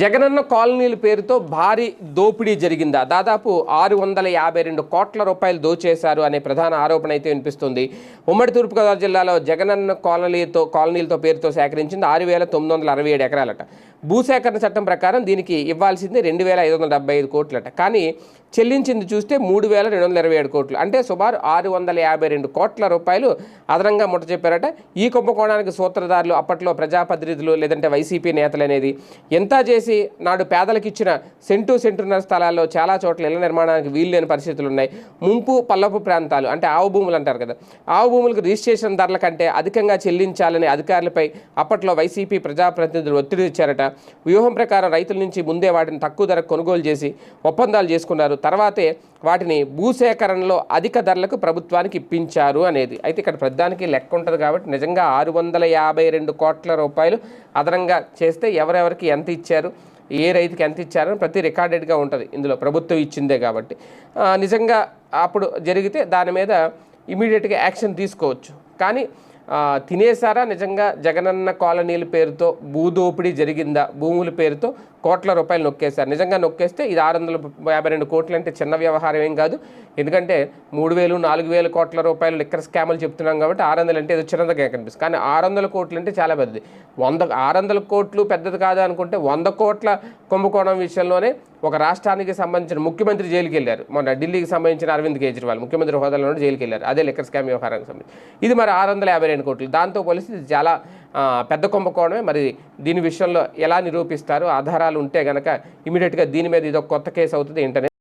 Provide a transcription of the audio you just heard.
జగనన్న కాలనీల పేరుతో భారీ దోపిడీ జరిగిందా? దాదాపు ఆరు వందల యాభై రెండు కోట్ల రూపాయలు దోచేశారు అనే ప్రధాన ఆరోపణ అయితే వినిపిస్తుంది. ఉమ్మడి తూర్పుగోదావరి జిల్లాలో జగనన్న కాలనీతో కాలనీలతో పేరుతో సేకరించింది ఆరు వేల తొమ్మిది వందల అరవై ఏడు ఎకరాలట. భూసేకరణ చట్టం ప్రకారం దీనికి ఇవ్వాల్సింది రెండు వేల ఐదు వందల డెబ్బై ఐదు కోట్లట. కానీ చెల్లించింది చూస్తే మూడు వేల రెండు వందల ఇరవై ఏడు కోట్లు. అంటే సుమారు ఆరు వందల యాభై రెండు కోట్ల రూపాయలు అదనంగా ముట్ట చెప్పారట. ఈ కుంభకోణానికి సూత్రధారులు అప్పట్లో ప్రజాప్రతినిధులు లేదంటే వైసీపీ నేతలు అనేది ఎంత చేసి నాడు పేదలకు ఇచ్చిన సెంటు సెంటున్నర స్థలాల్లో చాలా చోట్ల ఇళ్ళ నిర్మాణానికి వీలు లేని పరిస్థితులు ఉన్నాయి. ముంపు పల్లపు ప్రాంతాలు అంటే ఆవు భూములు అంటారు కదా. ఆవు భూములకు రిజిస్ట్రేషన్ ధరల కంటే అధికంగా చెల్లించాలని అధికారులపై అప్పట్లో వైసీపీ ప్రజాప్రతినిధులు ఒత్తిడి ఇచ్చారట వ్యూహం ప్రకారం రైతుల నుంచి ముందే వాటిని తక్కువ ధరకు కొనుగోలు చేసి ఒప్పందాలు చేసుకున్నారు. తర్వాతే వాటిని భూసేకరణలో అధిక ధరలకు ప్రభుత్వానికి ఇప్పించారు అనేది. అయితే ఇక్కడ ప్రధానికి లెక్క ఉంటుంది కాబట్టి నిజంగా ఆరు వందల యాభై రెండు కోట్ల రూపాయలు అదనంగా చేస్తే ఎవరెవరికి ఎంత ఇచ్చారు ఏ రైతుకి ఎంత ఇచ్చారని ప్రతి రికార్డెడ్గా ఉంటుంది. ఇందులో ప్రభుత్వం ఇచ్చిందే కాబట్టి. నిజంగా అప్పుడు జరిగితే దాని మీద ఇమీడియట్గా యాక్షన్ తీసుకోవచ్చు. కానీ తినేశారా? తినేసారా నిజంగా జగనన్న కాలనీల పేరుతో భూదోపిడీ జరిగిందా? భూముల పేరుతో కోట్ల రూపాయలు నొక్కేశారు. నిజంగా నొక్కేస్తే ఇది ఆరు వందల యాభై రెండు కోట్లు అంటే చిన్న వ్యవహారం ఏం కాదు. ఎందుకంటే మూడు వేలు నాలుగు వేల కోట్ల రూపాయలు లిక్కర్ స్కామ్లు చెప్తున్నాం కాబట్టి ఆరు వందలు అంటే ఏదో చిన్నదిగా కనిపిస్తుంది. కానీ ఆరు వందల కోట్లు అంటే చాలా పెద్దది. వంద ఆరు వందల కోట్లు పెద్దది కాదు అనుకుంటే వంద కోట్ల కుంభకోణం విషయంలోనే ఒక రాష్ట్రానికి సంబంధించిన ముఖ్యమంత్రి జైలుకి వెళ్ళారు. మొన్న ఢిల్లీకి సంబంధించిన అరవింద్ కేజ్రీవాల్ ముఖ్యమంత్రి హోదాలో నుండి జైలుకి వెళ్ళారు. అదే లిక్కర్ స్కామ్ వ్యవహారానికి సంబంధించి. ఇది మరి ఆరు వందల యాభై రెండు కోట్లు. దాంతో పోలిసి ఇది చాలా పెద్ద కుంభకోణమే. మరి దీని విషయంలో ఎలా నిరూపిస్తారు? ఆధారాలు ఉంటే గనక ఇమీడియట్గా దీని మీద ఇది ఒక కొత్త కేసు అవుతుంది ఇంటర్నెట్.